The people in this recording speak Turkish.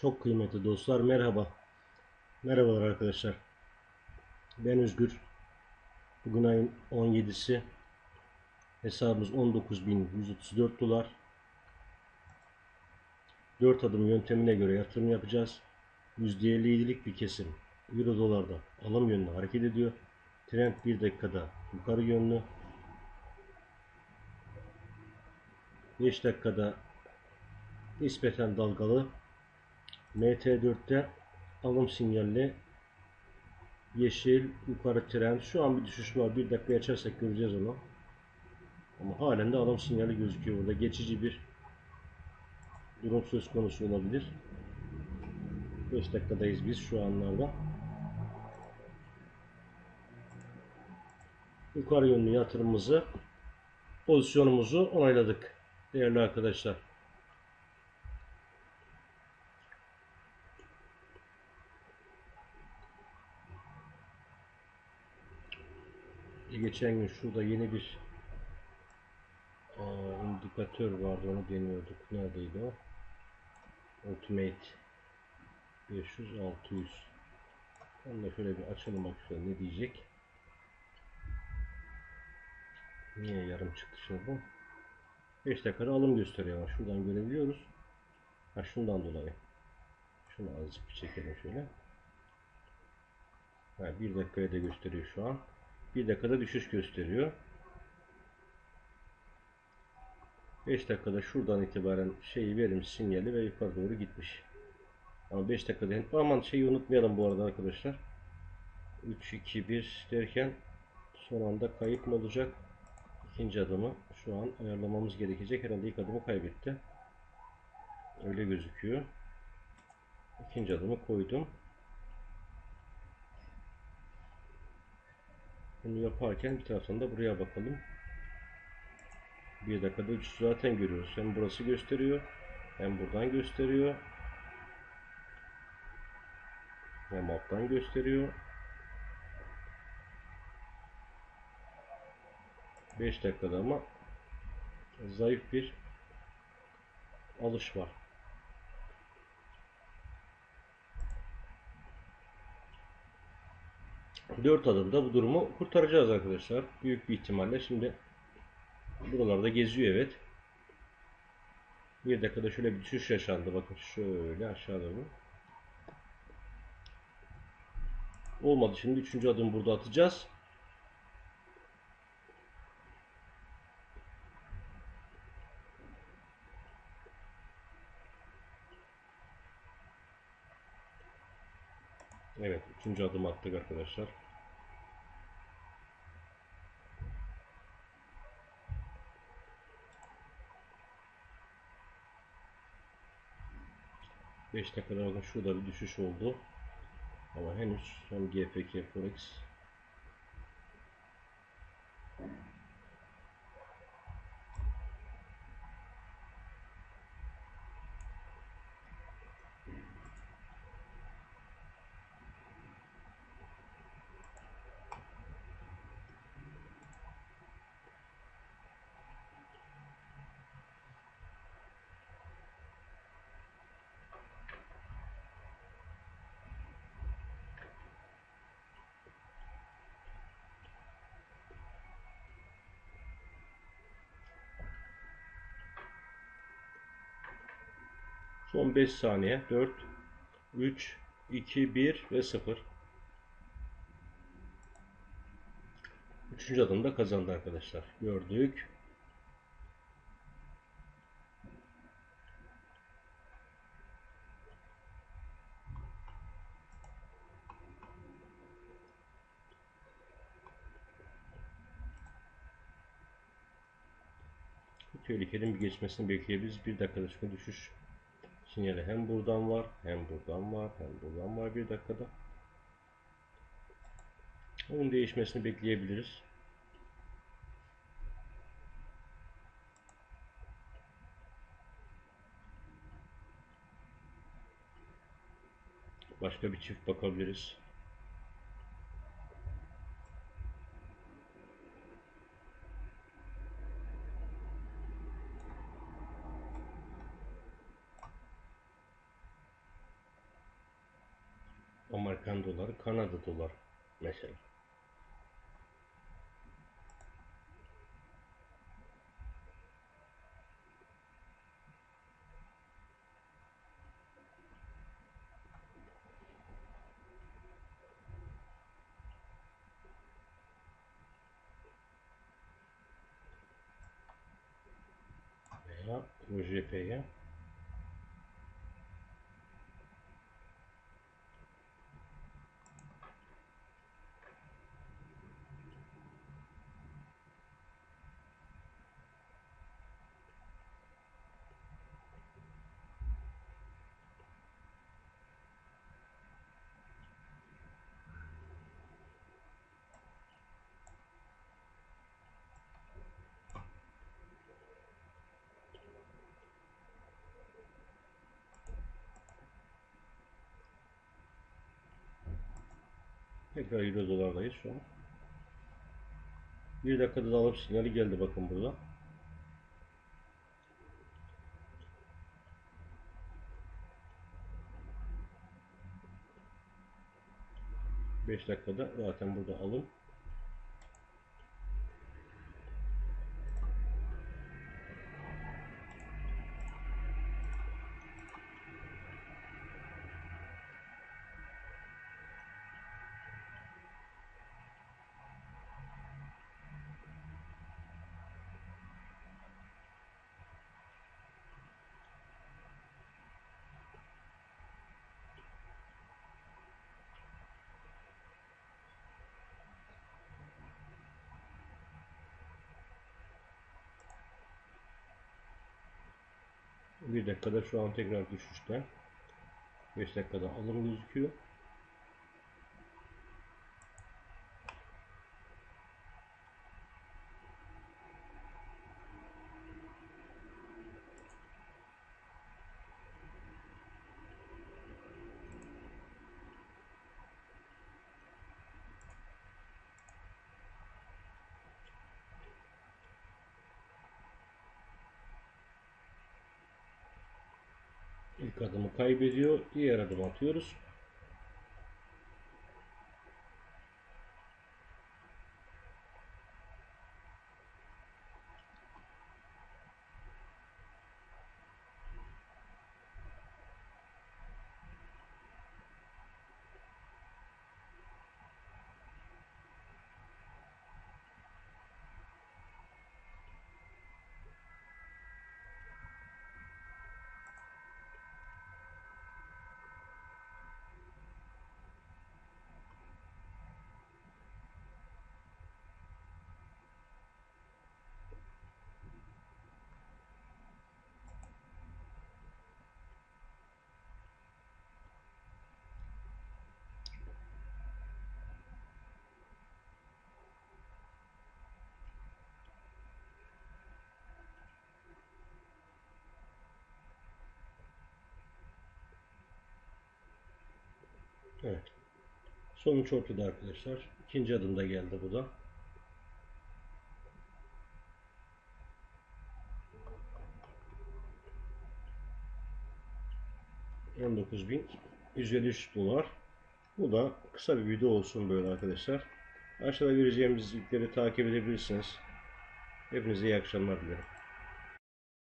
Çok kıymetli dostlar merhaba. Merhabalar arkadaşlar. Ben Özgür. Bugün ayın 17'si. Hesabımız 19.134 dolar. 4 adım yöntemine göre yatırım yapacağız. %57'lik bir kesim Euro dolarda alım yönlü hareket ediyor. Trend 1 dakikada yukarı yönlü. 5 dakikada nispeten dalgalı. MT4'te alım sinyalli yeşil yukarı trend. Şu an bir düşüş var. Bir dakika açarsak göreceğiz onu. Ama halen de alım sinyali gözüküyor burada. Geçici bir durum söz konusu olabilir. 5 dakikadayız biz şu anlarda. Yukarı yönlü yatırımımızı pozisyonumuzu onayladık değerli arkadaşlar. Geçen gün şurada yeni bir aa, indikatör vardı onu deniyorduk. Neredeydi o? Ultimate 500 600 onu da şöyle bir açalım bakalım ne diyecek. Niye yarım çıktı şimdi bu? 5 dakikada alım gösteriyor ama şuradan görebiliyoruz. Ha şundan dolayı. Şunu azıcık bir çekelim şöyle. Ha, 1 dakikaya da gösteriyor şu an. 1 dakikada düşüş gösteriyor. 5 dakikada şuradan itibaren şeyi verim sinyali ve yukarı doğru gitmiş. Ama 5 dakikada aman şeyi unutmayalım bu arada arkadaşlar. 3 2 1 derken son anda kayıp mı olacak? İkinci adımı şu an ayarlamamız gerekecek. Herhalde ilk adımı kaybetti. Öyle gözüküyor. İkinci adımı koydum. Bunu yaparken bir taraftan da buraya bakalım. Bir dakikada 3 zaten görüyoruz. Hem burası gösteriyor hem buradan gösteriyor. Hem alttan gösteriyor. 5 dakikada ama zayıf bir alış var. Dört adımda bu durumu kurtaracağız arkadaşlar. Büyük bir ihtimalle şimdi buralarda geziyor evet. Bir dakikada şöyle bir düşüş yaşandı. Bakın şöyle aşağı doğru. Olmadı. Şimdi üçüncü adım burada atacağız. Evet, üçüncü adım attık arkadaşlar. Beş dakikada bakın şurada bir düşüş oldu. Ama henüz hem GFK Forex Son 5 saniye. 4, 3, 2, 1 ve 0. Üçüncü adımda kazandı arkadaşlar. Gördük. Bu tehlikenin bir geçmesini bekleyebiliriz. Bir dakikada çünkü düşüş sinyali hem buradan var hem buradan var hem buradan var bir dakikada. Onun değişmesini bekleyebiliriz. Başka bir çift bakabiliriz. Amerikan doları, Kanada doları mesela. veya UJP'ye tekrar euro dolardayız şu an. Bir dakikada da alıp sinyali geldi bakın burada. Beş dakikada zaten burada alım. Bir dakikada şu an tekrar düşüşte. 5 dakikada alım gözüküyor. İlk adımı kaybediyor. Diğer adım atıyoruz. Evet. Sonuç ortada arkadaşlar. İkinci adımda geldi bu da. $19.153 dolar. Bu da kısa bir video olsun böyle arkadaşlar. Aşağıda vereceğimiz linkleri takip edebilirsiniz. Hepinize iyi akşamlar dilerim.